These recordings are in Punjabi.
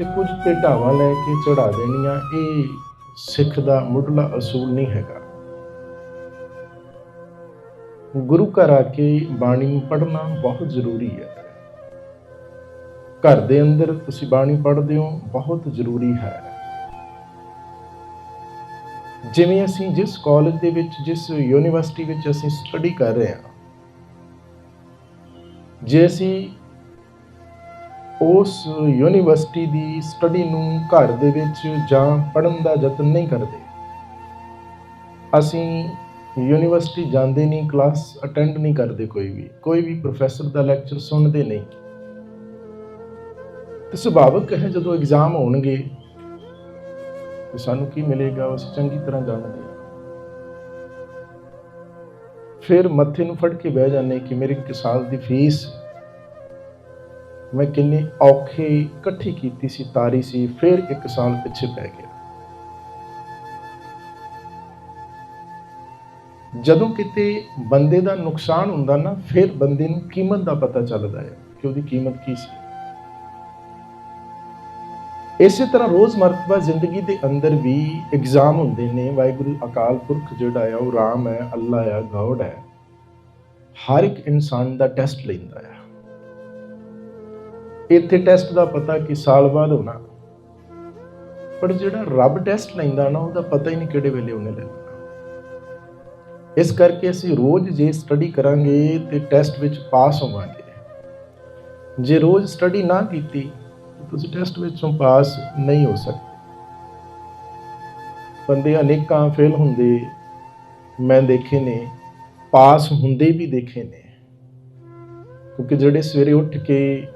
ਤੇ ਕੁਝ ਤੇ ਢਾਵਾ ਲੈ ਕੇ ਚੜਾ ਦੇਣੀਆਂ, ਇਹ ਸਿੱਖ ਦਾ ਮੁੱਢਲਾ ਅਸੂਲ ਨਹੀਂ ਹੈਗਾ। ਗੁਰੂ ਘਰ ਆ ਕੇ ਬਾਣੀ ਨੂੰ ਪੜ੍ਹਨਾ ਬਹੁਤ ਜ਼ਰੂਰੀ ਹੈ। ਘਰ ਦੇ ਅੰਦਰ ਤੁਸੀਂ ਬਾਣੀ ਪੜ੍ਹਦੇ ਹੋ, ਬਹੁਤ ਜ਼ਰੂਰੀ ਹੈ। ਜਿਵੇਂ ਅਸੀਂ ਜਿਸ ਕਾਲਜ ਦੇ ਵਿੱਚ, ਜਿਸ ਯੂਨੀਵਰਸਿਟੀ ਵਿੱਚ ਅਸੀਂ ਸਟੱਡੀ ਕਰ ਰਹੇ ਹਾਂ, ਜੇ ਅਸੀਂ ਉਸ ਯੂਨੀਵਰਸਿਟੀ ਦੀ ਸਟੱਡੀ ਨੂੰ ਘਰ ਦੇ ਵਿੱਚ ਜਾਂ ਪੜਨ ਦਾ ਯਤਨ ਨਹੀਂ ਕਰਦੇ। ਅਸੀਂ ਯੂਨੀਵਰਸਿਟੀ ਜਾਂਦੇ ਨਹੀਂ, ਕਲਾਸ ਅਟੈਂਡ ਨਹੀਂ ਕਰਦੇ ਕੋਈ ਵੀ। ਕੋਈ ਵੀ ਪ੍ਰੋਫੈਸਰ ਦਾ ਲੈਕਚਰ ਸੁਣਦੇ ਨਹੀਂ। ਤੇ ਸੁਭਾਵਕ ਹੈ ਜਦੋਂ ਐਗਜ਼ਾਮ ਹੋਣਗੇ, ਤੇ ਸਾਨੂੰ ਕੀ ਮਿਲੇਗਾ ਅਸੀਂ ਚੰਗੀ ਤਰ੍ਹਾਂ ਜਾਣਦੇ ਫਿਰ ਮੱਥੇ ਨੂੰ ਫੜ ਕੇ ਬਹਿ ਜਾਂਦੇ ਕਿ ਮੇਰੇ ਇੱਕ ਸਾਲ ਦੀ ਫੀਸ ਮੈਂ ਕਿੰਨੇ ਔਖੇ ਇਕੱਠੀ ਕੀਤੀ ਸੀ, ਤਾਰੀ ਸੀ, ਫਿਰ ਇੱਕ ਸਾਲ ਪਿੱਛੇ ਪੈ ਗਿਆ। ਜਦੋਂ ਕਿਤੇ ਬੰਦੇ ਦਾ ਨੁਕਸਾਨ ਹੁੰਦਾ ਨਾ, ਫਿਰ ਬੰਦੇ ਨੂੰ ਕੀਮਤ ਦਾ ਪਤਾ ਚੱਲਦਾ ਹੈ ਕਿ ਉਹਦੀ ਕੀਮਤ ਕੀ ਸੀ। ਇਸੇ ਤਰ੍ਹਾਂ ਰੋਜ਼ਮਰਤਬਾ ਜ਼ਿੰਦਗੀ ਦੇ ਅੰਦਰ ਵੀ ਐਗਜ਼ਾਮ ਹੁੰਦੇ ਨੇ, ਵਾਹਿਗੁਰੂ ਅਕਾਲ ਪੁਰਖ ਜਿਹੜਾ ਆ ਉਹ ਰਾਮ ਹੈ, ਅੱਲਾ ਆ ਗੋਡ ਹੈ। ਹਰ ਇੱਕ ਇਨਸਾਨ ਦਾ ਟੈਸਟ ਲੈਂਦਾ ਹੈ। ਇੱਥੇ ਟੈਸਟ ਦਾ ਪਤਾ ਕਿ ਸਾਲ ਬਾਅਦ ਹੋਣਾ। ਪਰ ਜਿਹੜਾ ਰੱਬ ਟੈਸਟ ਲੈਂਦਾ ਨਾ, ਉਹਦਾ ਪਤਾ ਹੀ ਨਹੀਂ ਕਿਹੜੇ ਵੇਲੇ ਉਹਨੇ ਲੈਣਾ। ਇਸ ਕਰਕੇ ਅਸੀਂ ਰੋਜ਼ ਜੇ ਸਟੱਡੀ ਕਰਾਂਗੇ ਤੇ ਟੈਸਟ ਵਿੱਚ ਪਾਸ ਹੋਵਾਂਗੇ। ਜੇ ਰੋਜ਼ ਸਟੱਡੀ ਨਾ ਕੀਤੀ, ਤਾਂ ਤੁਸੀਂ ਟੈਸਟ ਵਿੱਚੋਂ ਪਾਸ ਨਹੀਂ ਹੋ ਸਕਦੇ। ਬੰਦੇ ਅਨੇਕਾਂ ਫੇਲ ਹੁੰਦੇ, ਮੈਂ ਦੇਖੇ ਨੇ ਪਾਸ ਹੁੰਦੇ ਵੀ ਦੇਖੇ ਨੇ। ਕਿਉਂਕਿ ਜਿਹੜੇ ਸਵੇਰੇ ਉੱਠ ਕੇ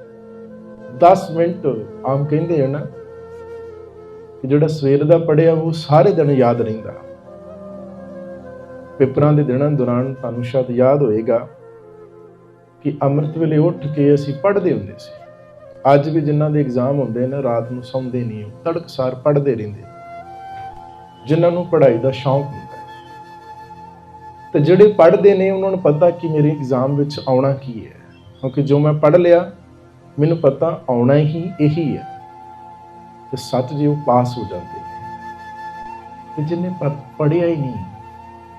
10 ਮਿੰਟ ਆਮ ਕਹਿੰਦੇ ਆ ਨਾ ਕਿ ਜਿਹੜਾ ਸਵੇਰ ਦਾ ਪੜਿਆ ਉਹ ਸਾਰੇ ਦਿਨ ਯਾਦ ਰਹਿੰਦਾ। ਪੇਪਰਾਂ ਦੇ ਦਿਨਾਂ ਦੌਰਾਨ ਤੁਹਾਨੂੰ ਸ਼ਾਇਦ ਯਾਦ ਹੋਏਗਾ ਕਿ ਅੰਮ੍ਰਿਤ ਵੇਲੇ ਉੱਠ ਕੇ ਅਸੀਂ ਪੜ੍ਹਦੇ ਹੁੰਦੇ ਸੀ। ਅੱਜ ਵੀ ਜਿਨ੍ਹਾਂ ਦੇ ਐਗਜ਼ਾਮ ਹੁੰਦੇ ਨੇ, ਰਾਤ ਨੂੰ ਸੌਂਦੇ ਨਹੀਂ ਉਹ ਤੜਕਸਾਰ ਪੜ੍ਹਦੇ ਰਹਿੰਦੇ। ਜਿਨ੍ਹਾਂ ਨੂੰ ਪੜ੍ਹਾਈ ਦਾ ਸ਼ੌਂਕ ਹੁੰਦਾ। ਹੈ ਤੇ ਜਿਹੜੇ ਪੜ੍ਹਦੇ ਨੇ, ਉਹਨਾਂ ਨੂੰ ਪਤਾ ਕਿ ਮੇਰੇ ਐਗਜ਼ਾਮ ਵਿੱਚ ਆਉਣਾ ਕੀ ਹੈ। ਕਿਉਂਕਿ ਜੋ ਮੈਂ ਪੜ੍ਹ ਲਿਆ ਮੈਨੂੰ ਪਤਾ ਆਉਣਾ ਹੀ ਇਹੀ ਹੈ ਤੇ ਸੱਚ ਜੇ ਉਹ ਪਾਸ ਹੋ ਜਾਂਦੇ ਨੇ। ਤੇ ਜਿਹਨੇ ਪੜ੍ਹਿਆ ਹੀ ਨਹੀਂ,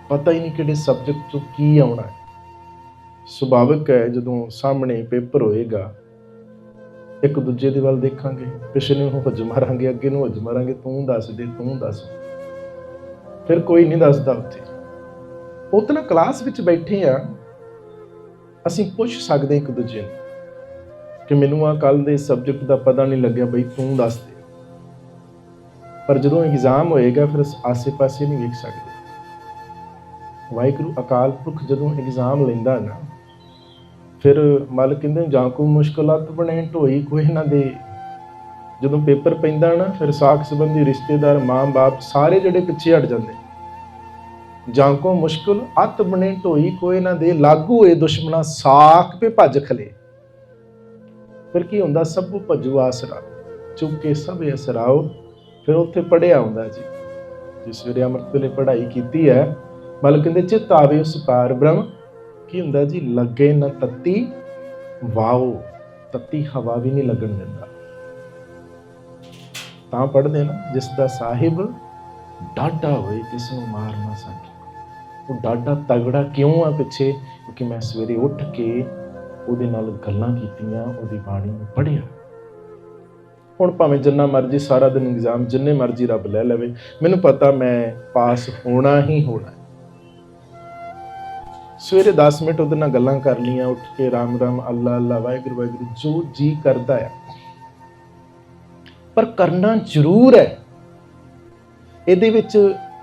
ਪਤਾ ਹੀ ਨਹੀਂ ਕਿਹੜੇ ਸਬਜੈਕਟ ਤੋਂ ਕੀ ਆਉਣਾ ਹੈ। ਸੁਭਾਵਿਕ ਹੈ ਜਦੋਂ ਸਾਹਮਣੇ ਪੇਪਰ ਹੋਏਗਾ, ਇੱਕ ਦੂਜੇ ਦੇ ਵੱਲ ਦੇਖਾਂਗੇ ਪਿਛਲੇ ਨੂੰ ਹੱਜ ਮਾਰਾਂਗੇ, ਅੱਗੇ ਨੂੰ ਹੱਜ ਮਾਰਾਂਗੇ, ਤੂੰ ਦੱਸ ਦੇ, ਤੂੰ ਦੱਸ ਫਿਰ ਕੋਈ ਨਹੀਂ ਦੱਸਦਾ ਉੱਥੇ। ਉਤਨਾ ਕਲਾਸ ਵਿੱਚ ਬੈਠੇ ਆ, ਅਸੀਂ ਪੁੱਛ ਸਕਦੇ ਇੱਕ ਦੂਜੇ ਨੂੰ। ਕਿ ਮੈਨੂੰ ਆ ਕੱਲ ਦੇ ਸਬਜੈਕਟ ਦਾ ਪਤਾ ਨਹੀਂ ਲੱਗਿਆ ਬਈ ਤੂੰ ਦੱਸ ਦੇ। ਪਰ ਜਦੋਂ ਐਗਜ਼ਾਮ ਹੋਏਗਾ, ਫਿਰ ਆਸੇ-ਪਾਸੇ ਨਹੀਂ ਵੇਖ ਸਕਦੇ। ਵਾਹਿਗੁਰੂ ਅਕਾਲ ਪੁਰਖ ਜਦੋਂ ਐਗਜ਼ਾਮ ਲੈਂਦਾ ਨਾ, ਫਿਰ ਮਾਲਕ ਕਹਿੰਦੇ, ਜਾਂ ਕੋ ਮੁਸ਼ਕਲਾਤ ਬਣੇ, ਢੋਈ ਕੋਈ ਨਾ ਦੇ। ਜਦੋਂ ਪੇਪਰ ਪੈਂਦਾ ਨਾ, ਫਿਰ ਸਾਖ ਸੰਬੰਧੀ ਰਿਸ਼ਤੇਦਾਰ ਮਾਂ-ਬਾਪ ਸਾਰੇ ਜਿਹੜੇ ਪਿੱਛੇ ਹਟ ਜਾਂਦੇ। ਜਾਂ ਕੋ ਮੁਸ਼ਕਲ, ਅਤ ਬਣੇ, ਢੋਈ ਕੋਈ ਨਾ ਦੇ, ਲਾਗੂ ਹੋਏ ਦੁਸ਼ਮਣਾ ਸਾਖ ਪੇ ਭੱਜ ਖਲੇ। ਫਿਰ ਕੀ ਹੁੰਦਾ? ਸਭ ਭਜੂ ਆਸਰਾ। ਚੁੱਕ ਕੇ ਸਭ ਅਸਰਾਓ ਫਿਰ ਉੱਥੇ ਪੜਿਆ ਹੁੰਦਾ ਜੀ। ਜਿਸ ਵੇਲੇ ਅੰਮ੍ਰਿਤ ਵੇਲੇ ਪੜ੍ਹਾਈ ਕੀਤੀ ਹੈ ਮਤਲਬ ਕਹਿੰਦੇ ਚਿੱਤ ਆਵੇ ਉਸ ਪਾਰ ਬ੍ਰਹਮ। ਕੀ ਹੁੰਦਾ ਜੀ? ਲੱਗੇ ਨਾ ਤੱਤੀ, ਵਾਓ। ਤੱਤੀ ਹਵਾ ਵੀ ਨਹੀਂ ਲੱਗਣ ਦਿੰਦਾ। ਤਾਂ ਪੜਦੇ ਨਾ, ਜਿਸ ਦਾ ਸਾਹਿਬ ਡਾਡਾ ਹੋਏ ਜਿਸ ਨੂੰ ਮਾਰ ਨਾ ਸਕੇ। ਉਹ ਡਾਡਾ ਤਗੜਾ ਕਿਉਂ ਆ ਪਿੱਛੇ? ਕਿਉਂਕਿ ਮੈਂ ਸਵੇਰੇ ਉੱਠ ਕੇ ਉਹਦੇ ਨਾਲ ਗੱਲਾਂ ਕੀਤੀਆਂ, ਉਹਦੀ ਬਾਣੀ ਨੂੰ ਪੜ੍ਹਿਆ। ਹੁਣ ਭਾਵੇਂ ਜਿੰਨਾ ਮਰਜ਼ੀ ਸਾਰਾ ਦਿਨ ਐਗਜ਼ਾਮ ਜਿੰਨੇ ਮਰਜ਼ੀ ਰੱਬ ਲੈ ਲਵੇ, ਮੈਨੂੰ ਪਤਾ ਮੈਂ ਪਾਸ ਹੋਣਾ ਹੀ ਹੋਣਾ ਸਵੇਰੇ 10 ਮਿੰਟ ਉਹਦੇ ਨਾਲ ਗੱਲਾਂ ਕਰ ਲੀਆਂ ਉੱਠ ਕੇ ਰਾਮ ਰਾਮ, ਅੱਲਾ ਅੱਲਾ, ਵਾਹਿਗੁਰੂ ਵਾਹਿਗੁਰੂ, ਜੋ ਜੀ ਕਰਦਾ ਹੈ ਪਰ ਕਰਨਾ ਜ਼ਰੂਰ ਹੈ। ਇਹਦੇ ਵਿੱਚ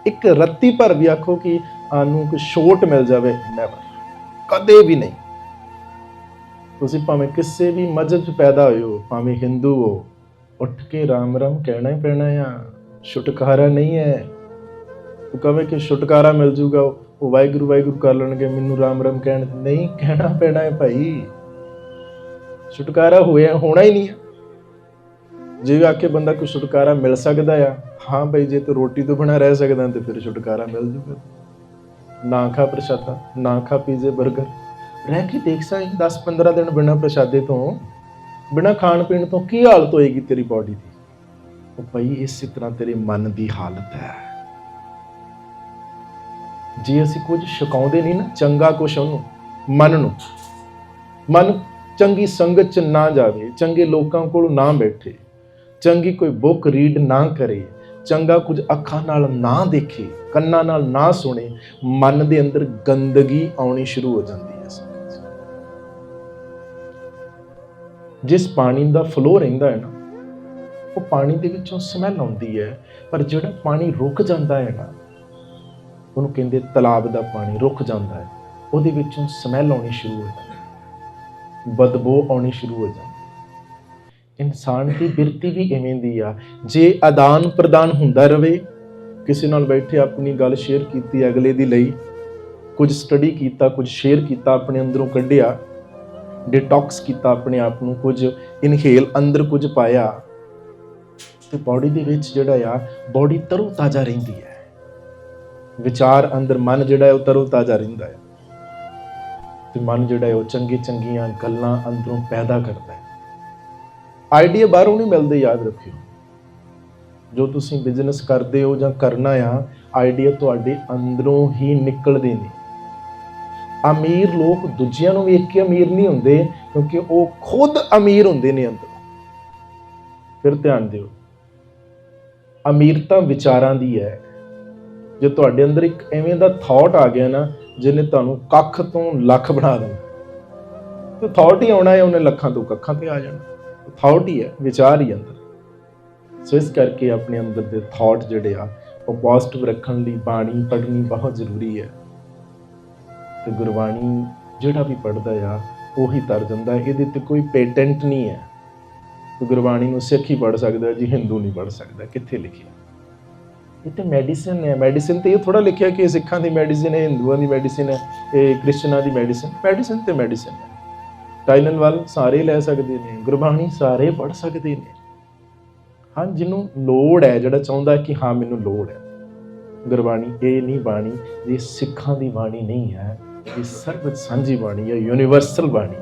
ਇੱਕ ਰੱਤੀ ਭਰ ਵੀ ਆਖੋ ਕਿ ਆਨੂੰ ਕੋਈ ਛੋਟ ਮਿਲ ਜਾਵੇ ਨੈਵਰ ਕਦੇ ਵੀ ਨਹੀਂ। ਤੁਸੀਂ ਭਾਵੇਂ ਕਿਸੇ ਵੀ ਮਜ਼ਹਬ 'ਚ ਪੈਦਾ ਹੋਏ ਹੋ, ਭਾਵੇਂ ਹਿੰਦੂ ਹੋ, ਉੱਠ ਕੇ ਰਾਮ ਰਾਮ ਕਹਿਣਾ ਹੀ ਪੈਣਾ ਆ, ਛੁਟਕਾਰਾ ਨਹੀਂ ਹੈ। ਤੂੰ ਕਹਵੇਂ ਕਿ ਛੁਟਕਾਰਾ ਮਿਲ ਜੂਗਾ, ਉਹ ਵਾਹਿਗੁਰੂ ਵਾਹਿਗੁਰੂ ਕਰ ਲੈਣਗੇ, ਮੈਨੂੰ ਰਾਮ ਰਾਮ ਕਹਿਣ, ਨਹੀਂ ਕਹਿਣਾ ਪੈਣਾ ਹੈ ਭਾਈ। ਛੁਟਕਾਰਾ ਹੋਇਆ, ਹੋਣਾ ਹੀ ਨਹੀਂ ਹੈ। ਜੇ ਆਕੇ ਬੰਦਾ ਕੋਈ ਛੁਟਕਾਰਾ ਮਿਲ ਸਕਦਾ ਆ, ਹਾਂ ਭਾਈ, ਜੇ ਤੂੰ ਰੋਟੀ ਤੋਂ ਬਣਾ ਰਹਿ ਸਕਦਾ, ਤੇ ਫਿਰ ਛੁਟਕਾਰਾ ਮਿਲ ਜੂਗਾ। ਨਾ ਖਾ ਪ੍ਰਸ਼ਾਦਾ, ਨਾ ਖਾ ਪੀਜ਼ੇ 버ਗਰ ਰਹਿ ਕੇ ਦੇਖ ਸਾਂ 10 15 ਦਿਨ ਬਿਨਾਂ ਪ੍ਰਸ਼ਾਦੇ ਤੋਂ, ਬਿਨਾਂ ਖਾਣ ਪੀਣ ਤੋਂ ਕੀ ਹਾਲਤ ਹੋਏਗੀ ਤੇਰੀ ਬਾਡੀ ਦੀ? ਉਹ ਪਈ ਇਸੇ ਤਰ੍ਹਾਂ ਤੇਰੇ ਮਨ ਦੀ ਹਾਲਤ ਹੈ। ਜੇ ਅਸੀਂ ਕੁਝ ਛਕਾਉਂਦੇ ਨਹੀਂ ਨਾ, ਚੰਗਾ ਕੁਛ ਉਹਨੂੰ, ਮਨ ਨੂੰ, ਮਨ ਚੰਗੀ ਸੰਗਤ ਚ ਨਾ ਜਾਵੇ, ਚੰਗੇ ਲੋਕਾਂ ਕੋਲ ਨਾ ਬੈਠੇ, ਚੰਗੀ ਕੋਈ ਬੁੱਕ ਰੀਡ ਨਾ ਕਰੇ, ਚੰਗਾ ਕੁਝ ਅੱਖਾਂ ਨਾਲ ਨਾ ਦੇਖੇ, ਕੰਨਾਂ ਨਾਲ ਨਾ ਸੁਣੇ, ਮਨ ਦੇ ਅੰਦਰ ਗੰਦਗੀ ਆਉਣੀ ਸ਼ੁਰੂ ਹੋ ਜਾਂਦੀ ਜਿਸ ਪਾਣੀ ਦਾ ਫਲੋ ਰਹਿੰਦਾ ਹੈ ਨਾ, ਉਹ ਪਾਣੀ ਦੇ ਵਿੱਚੋਂ ਸਮੈਲ ਆਉਂਦੀ ਹੈ, ਪਰ ਜਿਹੜਾ ਪਾਣੀ ਰੁਕ ਜਾਂਦਾ ਹੈ ਨਾ, ਉਹਨੂੰ ਕਹਿੰਦੇ ਤਲਾਬ ਦਾ ਪਾਣੀ ਰੁਕ ਜਾਂਦਾ ਹੈ। ਉਹਦੇ ਵਿੱਚੋਂ ਸਮੈਲ ਆਉਣੀ ਸ਼ੁਰੂ ਹੋ ਜਾਂਦੀ ਹੈ। ਬਦਬੂ ਆਉਣੀ ਸ਼ੁਰੂ ਹੋ ਜਾਂਦੀ ਇਨਸਾਨ ਦੀ ਬਿਰਤੀ ਵੀ ਇਵੇਂ ਦੀ ਆ, ਜੇ ਆਦਾਨ ਪ੍ਰਦਾਨ ਹੁੰਦਾ ਰਵੇ, ਕਿਸੇ ਨਾਲ ਬੈਠੇ ਆਪਣੀ ਗੱਲ ਸ਼ੇਅਰ ਕੀਤੀ ਅਗਲੇ ਦੀ ਲਈ, ਕੁਝ ਸਟੱਡੀ ਕੀਤਾ, ਕੁਝ ਸ਼ੇਅਰ ਕੀਤਾ, ਆਪਣੇ ਅੰਦਰੋਂ ਕੱਢਿਆ ਡਿਟੌਕਸ ਕੀਤਾ ਆਪਣੇ ਆਪ ਨੂੰ, ਕੁਝ ਇਨਹੇਲ ਅੰਦਰ ਕੁਝ ਪਾਇਆ, ਤੇ ਬਾਡੀ ਦੇ ਵਿੱਚ ਜਿਹੜਾ ਆ ਬਾਡੀ ਤਰੋ ਤਾਜ਼ਾ ਰਹਿੰਦੀ ਹੈ। ਵਿਚਾਰ ਅੰਦਰ ਮਨ ਜਿਹੜਾ ਹੈ ਉਹ ਤਰੋ ਤਾਜ਼ਾ ਰਹਿੰਦਾ ਹੈ। ਤੇ ਮਨ ਜਿਹੜਾ ਹੈ ਉਹ ਚੰਗੀ ਚੰਗੀਆਂ ਗੱਲਾਂ ਅੰਦਰੋਂ ਪੈਦਾ ਕਰਦਾ ਹੈ। ਆਈਡੀਆ ਬਾਹਰੋਂ ਨਹੀਂ ਮਿਲਦੇ, ਯਾਦ ਰੱਖਿਓ। ਜੋ ਤੁਸੀਂ ਬਿਜ਼ਨਸ ਕਰਦੇ ਹੋ ਜਾਂ ਕਰਨਾ ਆ ਆਈਡੀਆ ਤੁਹਾਡੇ ਅੰਦਰੋਂ ਹੀ ਨਿਕਲਦੇ ਨੇ। ਅਮੀਰ ਲੋਕ ਦੂਜਿਆਂ ਨੂੰ ਵੇਖ ਕੇ ਅਮੀਰ ਨਹੀਂ ਹੁੰਦੇ, ਕਿਉਂਕਿ ਉਹ ਖੁਦ ਅਮੀਰ ਹੁੰਦੇ ਨੇ ਅੰਦਰ। ਫਿਰ ਧਿਆਨ ਦਿਓ, ਅਮੀਰਤਾ ਵਿਚਾਰਾਂ ਦੀ ਹੈ। ਜੇ ਤੁਹਾਡੇ ਅੰਦਰ ਇੱਕ ਐਵੇਂ ਦਾ ਥਾਟ ਆ ਗਿਆ ਨਾ, ਜਿਹਨੇ ਤੁਹਾਨੂੰ ਕੱਖ ਤੋਂ ਲੱਖ ਬਣਾ ਦੇਣਾ, ਤੇ ਥਾਟ ਹੀ ਆਉਣਾ ਹੈ, ਉਹਨੇ ਲੱਖਾਂ ਤੋਂ ਕੱਖਾਂ ਤੇ ਆ ਜਾਣਾ। ਥਾਟ ਹੀ ਹੈ, ਵਿਚਾਰ ਹੀ ਅੰਦਰ। ਸੋ ਇਸ ਕਰਕੇ ਆਪਣੇ ਅੰਦਰ ਦੇ ਥਾਟ ਜਿਹੜੇ ਆ, ਉਹ ਪੋਜ਼ਿਟਿਵ ਰੱਖਣ ਲਈ ਬਾਣੀ ਪੜ੍ਹਨੀ ਬਹੁਤ ਜ਼ਰੂਰੀ ਹੈ। ਤੇ ਗੁਰਬਾਣੀ ਜਿਹੜਾ ਵੀ ਪੜ੍ਹਦਾ ਆ, ਉਹੀ ਤਰ ਜਾਂਦਾ। ਇਹਦੇ ਤੇ ਕੋਈ ਪੇਟੈਂਟ ਨਹੀਂ ਹੈ। ਗੁਰਬਾਣੀ ਨੂੰ ਸਿੱਖ ਹੀ ਪੜ੍ਹ ਸਕਦਾ ਹੈ ਜੀ ਹਿੰਦੂ ਨਹੀਂ ਪੜ੍ਹ ਸਕਦਾ, ਕਿੱਥੇ ਲਿਖਿਆ? ਇਹ ਤੇ ਮੈਡੀਸਿਨ ਹੈ। ਮੈਡੀਸਿਨ ਤੇ ਇਹ ਥੋੜਾ ਲਿਖਿਆ ਕਿ ਸਿੱਖਾਂ ਦੀ ਮੈਡੀਸਿਨ ਹੈ, ਹਿੰਦੂਆਂ ਦੀ ਮੈਡੀਸਿਨ ਹੈ, ਇਹ ਕ੍ਰਿਸਚਨਾਂ ਦੀ ਮੈਡੀਸਿਨ। ਮੈਡੀਸਿਨ ਤੇ ਮੈਡੀਸਿਨ ਹੈ। ਟਾਈਨਲ ਵੱਲ ਸਾਰੇ ਲੈ ਸਕਦੇ ਨੇ, ਗੁਰਬਾਣੀ ਸਾਰੇ ਪੜ੍ਹ ਸਕਦੇ ਨੇ। ਹਾਂ, ਜਿਹਨੂੰ ਲੋੜ ਹੈ, ਜਿਹੜਾ ਚਾਹੁੰਦਾ ਕਿ ਹਾਂ, ਮੈਨੂੰ ਲੋੜ ਹੈ। ਗੁਰਬਾਣੀ, ਇਹ ਨਹੀਂ ਬਾਣੀ, ਇਹ ਸਿੱਖਾਂ ਦੀ ਬਾਣੀ ਨਹੀਂ ਹੈ। ਇਹ ਸਰਬਤ ਸਾਂਝੀ ਬਾਣੀ ਹੈ ਯੂਨੀਵਰਸਲ ਬਾਣੀ।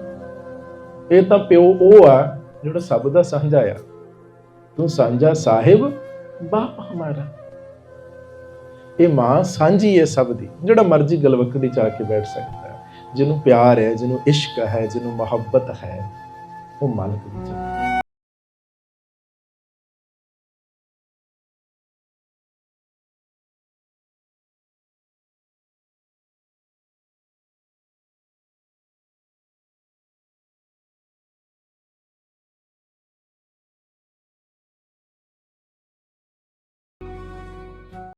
ਇਹ ਤਾਂ ਪਿਓ ਉਹ ਆ ਜਿਹੜਾ ਸਭ ਦਾ ਸਾਂਝਾ ਆ। ਤੂੰ ਸਾਂਝਾ ਸਾਹਿਬ, ਬਾਪ ਹਮਾਰਾ। ਇਹ ਮਾਂ ਸਾਂਝੀ ਹੈ ਸਭ ਦੀ, ਜਿਹੜਾ ਮਰਜ਼ੀ ਗਲਵਕੜੀ ਚ ਆ ਕੇ ਬੈਠ ਸਕਦਾ ਜਿਹਨੂੰ ਪਿਆਰ ਹੈ, ਜਿਹਨੂੰ ਇਸ਼ਕ ਹੈ, ਜਿਹਨੂੰ ਮੁਹੱਬਤ ਹੈ, ਉਹ ਮਾਲਕ ਦੀ ਜਗ੍ਹਾ।